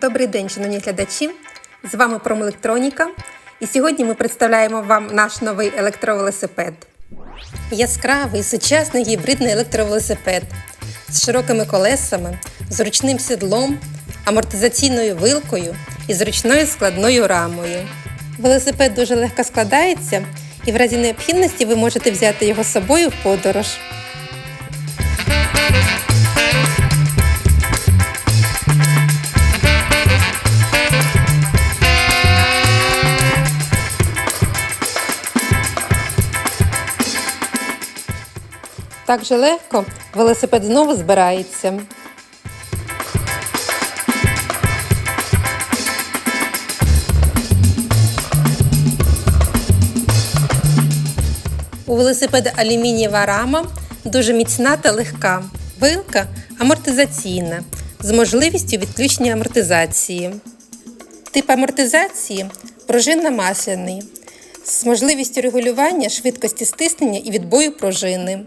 Добрий день, шановні глядачі! З вами Промелектроніка. І сьогодні ми представляємо вам наш новий електровелосипед. Яскравий сучасний гібридний електровелосипед з широкими колесами, зручним сідлом, амортизаційною вилкою і зручною складною рамою. Велосипед дуже легко складається, і в разі необхідності ви можете взяти його з собою в подорож. Так же легко велосипед знову збирається. У велосипеда алюмінієва рама дуже міцна та легка. Вилка амортизаційна з можливістю відключення амортизації. Тип амортизації пружинно-масляний з можливістю регулювання швидкості стиснення і відбою пружини.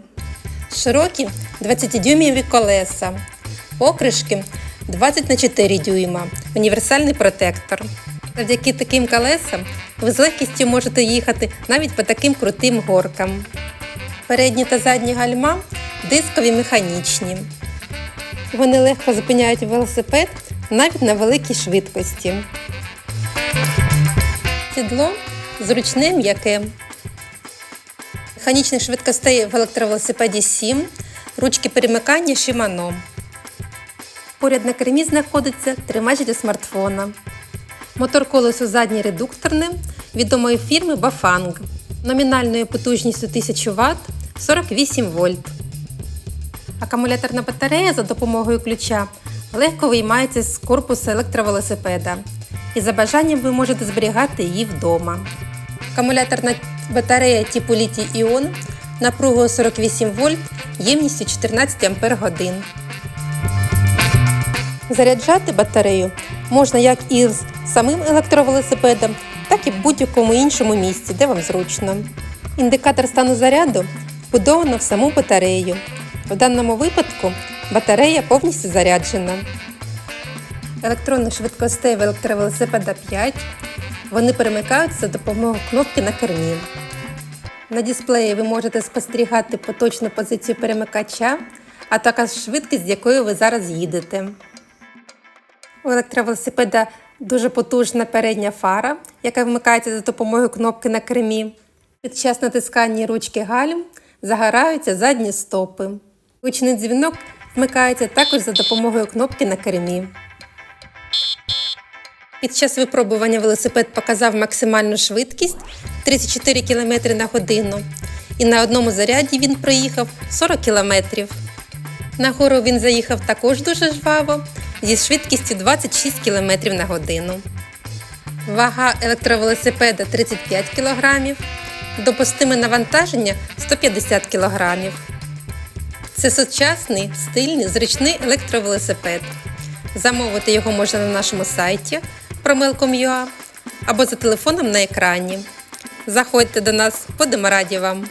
Широкі 20-дюймові колеса, покришки 20 на 4 дюйма, універсальний протектор. Завдяки таким колесам ви з легкістю можете їхати навіть по таким крутим горкам. Передні та задні гальма дискові механічні. Вони легко зупиняють велосипед навіть на великій швидкості. Сідло зручне м'яке. Механічних швидкостей в електровелосипеді 7, ручки перемикання Shimano. Поряд на кермі знаходиться тримач для смартфона. Мотор колесо заднє редукторне відомої фірми Bafang номінальною потужністю 1000 Вт 48 вольт. Акумуляторна батарея за допомогою ключа легко виймається з корпусу електровелосипеда і за бажанням ви можете зберігати її вдома. Акумуляторна батарея типу літій іон напругою 48 вольт ємністю 14 Ах. Заряджати батарею можна як із самим електровелосипедом, так і в будь-якому іншому місці, де вам зручно. Індикатор стану заряду вбудовано в саму батарею. В даному випадку батарея повністю заряджена. Електронних швидкостей в електровелосипеда 5. Вони перемикаються за допомогою кнопки на кермі. На дисплеї ви можете спостерігати поточну позицію перемикача, а також швидкість, з якою ви зараз їдете. У електровелосипеда дуже потужна передня фара, яка вмикається за допомогою кнопки на кермі. Під час натискання ручки гальм загораються задні стопи. Гучний дзвінок вмикається також за допомогою кнопки на кермі. Під час випробування велосипед показав максимальну швидкість 34 км на годину. І на одному заряді він проїхав 40 км. На гору він заїхав також дуже жваво зі швидкістю 26 км на годину. Вага електровелосипеда 35 кг, допустиме навантаження 150 кг. Це сучасний, стильний, зручний електровелосипед. Замовити його можна на нашому сайті promel.com.ua або за телефоном на екрані. Заходьте до нас, будемо раді вам!